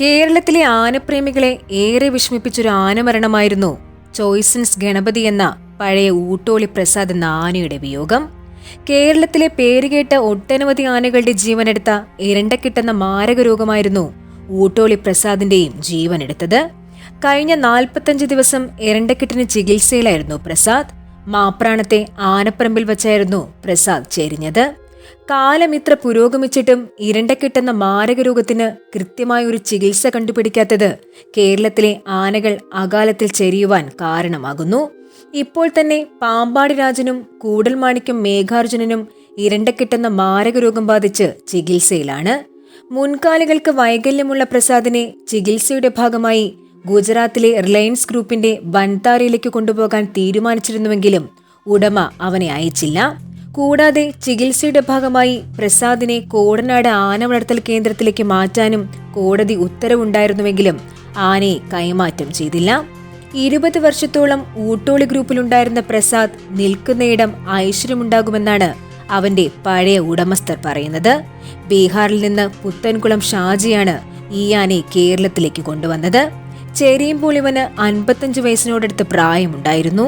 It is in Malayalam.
കേരളത്തിലെ ആനപ്രേമികളെ ഏറെ വിഷമിപ്പിച്ചൊരു ആനമരണമായിരുന്നു ചോയ്സൻസ് ഗണപതി എന്ന പഴയ ഊട്ടോളി പ്രസാദ് എന്ന ആനയുടെ വിയോഗം. കേരളത്തിലെ പേരുകേട്ട ഒട്ടനവധി ആനകളുടെ ജീവനെടുത്ത ഇരണ്ടക്കിട്ടെന്ന മാരക രോഗമായിരുന്നു ഊട്ടോളി പ്രസാദിന്റെയും ജീവനെടുത്തത്. കഴിഞ്ഞ നാൽപ്പത്തഞ്ച് ദിവസം ഇരണ്ടക്കിട്ടിന് ചികിത്സയിലായിരുന്നു പ്രസാദ്. മാപ്രാണത്തെ ആനപ്പറമ്പിൽ വച്ചായിരുന്നു പ്രസാദ് ചെരിഞ്ഞത് കാലം ഇത്ര പുരോഗമിച്ചിട്ടും ഇരണ്ടക്കെട്ടെന്ന മാരകരോഗത്തിന് കൃത്യമായ ഒരു ചികിത്സ കണ്ടുപിടിക്കാത്തത് കേരളത്തിലെ ആനകൾ അകാലത്തിൽ ചെരിയുവാൻ കാരണമാകുന്നു. ഇപ്പോൾ തന്നെ പാമ്പാടി രാജനും കൂടൽമാണിക്കും മേഘാർജുനനും ഇരണ്ടക്കെട്ടെന്ന മാരകരോഗം ബാധിച്ച് ചികിത്സയിലാണ്. മുൻകാലികൾക്ക് വൈകല്യമുള്ള പ്രസാദിനെ ചികിത്സയുടെ ഭാഗമായി ഗുജറാത്തിലെ റിലയൻസ് ഗ്രൂപ്പിന്റെ വൻതാരയിലേക്ക് കൊണ്ടുപോകാൻ തീരുമാനിച്ചിരുന്നുവെങ്കിലും ഉടമ അവനെ അയച്ചില്ല. കൂടാതെ ചികിത്സയുടെ ഭാഗമായി പ്രസാദിനെ കോടനാട് ആന വളർത്തൽ കേന്ദ്രത്തിലേക്ക് മാറ്റാനും കോടതി ഉത്തരവുണ്ടായിരുന്നുവെങ്കിലും ആനയെ കൈമാറ്റം ചെയ്തില്ല. ഇരുപത് വർഷത്തോളം ഊട്ടോളി ഗ്രൂപ്പിലുണ്ടായിരുന്ന പ്രസാദ് നിൽക്കുന്നയിടം ഐശ്വര്യമുണ്ടാകുമെന്നാണ് അവന്റെ പഴയ ഉടമസ്ഥർ പറയുന്നത്. ബീഹാറിൽ നിന്ന് പുത്തൻകുളം ഷാജിയാണ് ഈ ആനയെ കേരളത്തിലേക്ക് കൊണ്ടുവന്നത്. ചേരിയുമ്പോൾ പുളിവന് അൻപത്തഞ്ച് വയസ്സിനോടടുത്ത് പ്രായമുണ്ടായിരുന്നു.